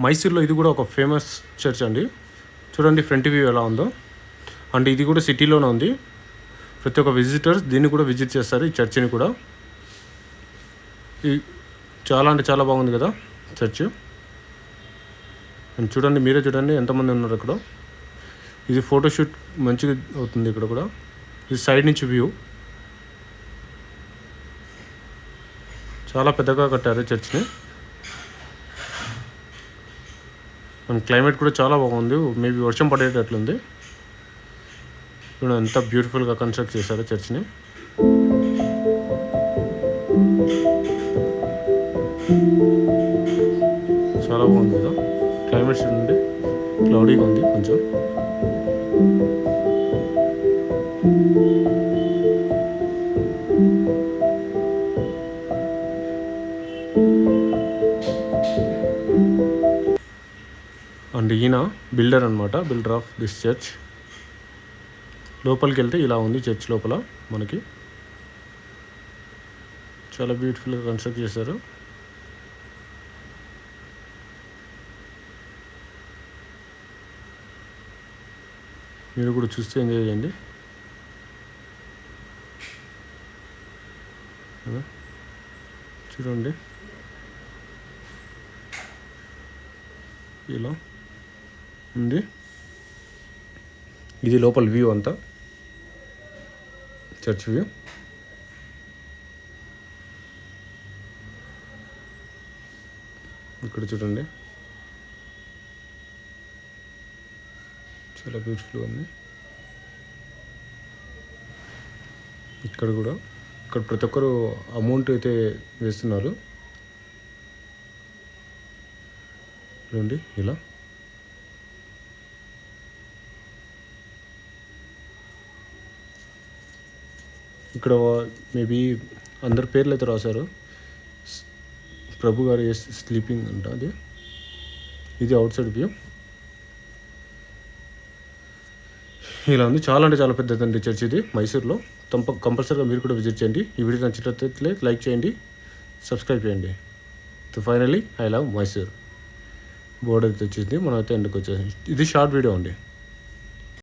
మైసూర్లో ఇది కూడా ఒక ఫేమస్ చర్చ్ అండి. చూడండి ఫ్రంట్ వ్యూ ఎలా ఉందో. అండ్ ఇది కూడా సిటీలోనే ఉంది. ప్రతి ఒక్క విజిటర్స్ దీన్ని కూడా విజిట్ చేస్తారు ఈ చర్చిని కూడా. ఈ చాలా అంటే చాలా బాగుంది కదా చర్చ్. అండ్ చూడండి మీరే చూడండి ఎంతమంది ఉన్నారు ఇక్కడ. ఇది ఫోటోషూట్ మంచిగా అవుతుంది ఇక్కడ కూడా. ఇది సైడ్ నుంచి వ్యూ. చాలా పెద్దగా కట్టారు చర్చ్ని. అండ్ క్లైమేట్ కూడా చాలా బాగుంది. మేబీ వర్షం పడేటట్లుంది. చూడండి ఎంత బ్యూటిఫుల్గా కన్స్ట్రక్ట్ చేశారు చర్చ్ని. చాలా బాగుంది కదా. క్లైమేట్ చూడండి. క్లౌడీగా ఉంది కొంచెం. అండ్ ఈయన బిల్డర్ అనమాట బిల్డర్ ఆఫ్ దిస్ చర్చ్. లోపలికి వెళ్తే ఇలా ఉంది చర్చ్ లోపల మనకి. చాలా బ్యూటిఫుల్గా కన్స్ట్రక్ట్ చేశారు. మీరు కూడా చూస్తే ఎంజాయ్ చేయండి. చూడండి. ఇలా. ఉంది. ఇది లోపల వ్యూ అంతా. చర్చ్ వ్యూ ఇక్కడ చూడండి. చాలా బ్యూటిఫుల్గా ఉంది. ఇక్కడ కూడా. ఇక్కడ ప్రతి ఒక్కరు అమౌంట్ అయితే వేస్తున్నారు. చూడండి ఇలా. ఇక్కడ మేబీ అందరి పేర్లు అయితే రాశారు. ప్రభు గారు స్లీపింగ్ అంట అది? ఇది అవుట్ సైడ్ వ్యూ. ఇలా ఉంది. చాలా అంటే చాలా పెద్దదండి చర్చ్ ఇది మైసూర్లో. తంప కంపల్సరీగా మీరు కూడా విజిట్ చేయండి. ఈ వీడియో నచ్చినట్లయితే లైక్ చేయండి సబ్స్క్రైబ్ చేయండి. Finally I love Mysore. Border అయితే వచ్చింది మనం అయితే ఎందుకు వచ్చేసి ఇది షార్ట్ వీడియో అండి.